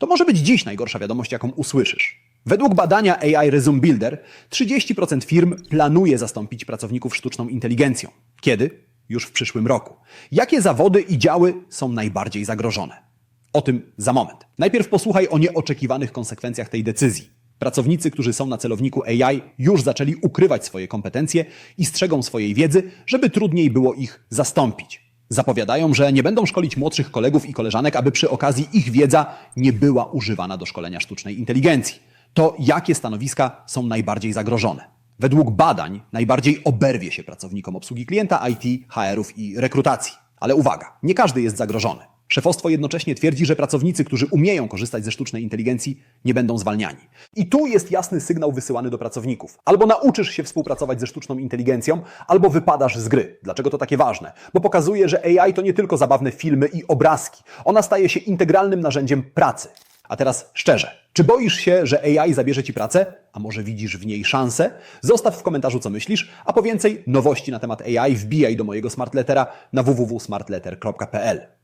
To może być dziś najgorsza wiadomość, jaką usłyszysz. Według badania AI Resume Builder 30% firm planuje zastąpić pracowników sztuczną inteligencją. Kiedy? Już w przyszłym roku. Jakie zawody i działy są najbardziej zagrożone? O tym za moment. Najpierw posłuchaj o nieoczekiwanych konsekwencjach tej decyzji. Pracownicy, którzy są na celowniku AI, już zaczęli ukrywać swoje kompetencje i strzegą swojej wiedzy, żeby trudniej było ich zastąpić. Zapowiadają, że nie będą szkolić młodszych kolegów i koleżanek, aby przy okazji ich wiedza nie była używana do szkolenia sztucznej inteligencji. To jakie stanowiska są najbardziej zagrożone? Według badań najbardziej oberwie się pracownikom obsługi klienta, IT, HR-ów i rekrutacji. Ale uwaga, nie każdy jest zagrożony. Szefostwo jednocześnie twierdzi, że pracownicy, którzy umieją korzystać ze sztucznej inteligencji, nie będą zwalniani. I tu jest jasny sygnał wysyłany do pracowników. Albo nauczysz się współpracować ze sztuczną inteligencją, albo wypadasz z gry. Dlaczego to takie ważne? Bo pokazuje, że AI to nie tylko zabawne filmy i obrazki. Ona staje się integralnym narzędziem pracy. A teraz szczerze, czy boisz się, że AI zabierze ci pracę? A może widzisz w niej szansę? Zostaw w komentarzu, co myślisz, a po więcej nowości na temat AI wbijaj do mojego smartlettera na www.smartletter.pl.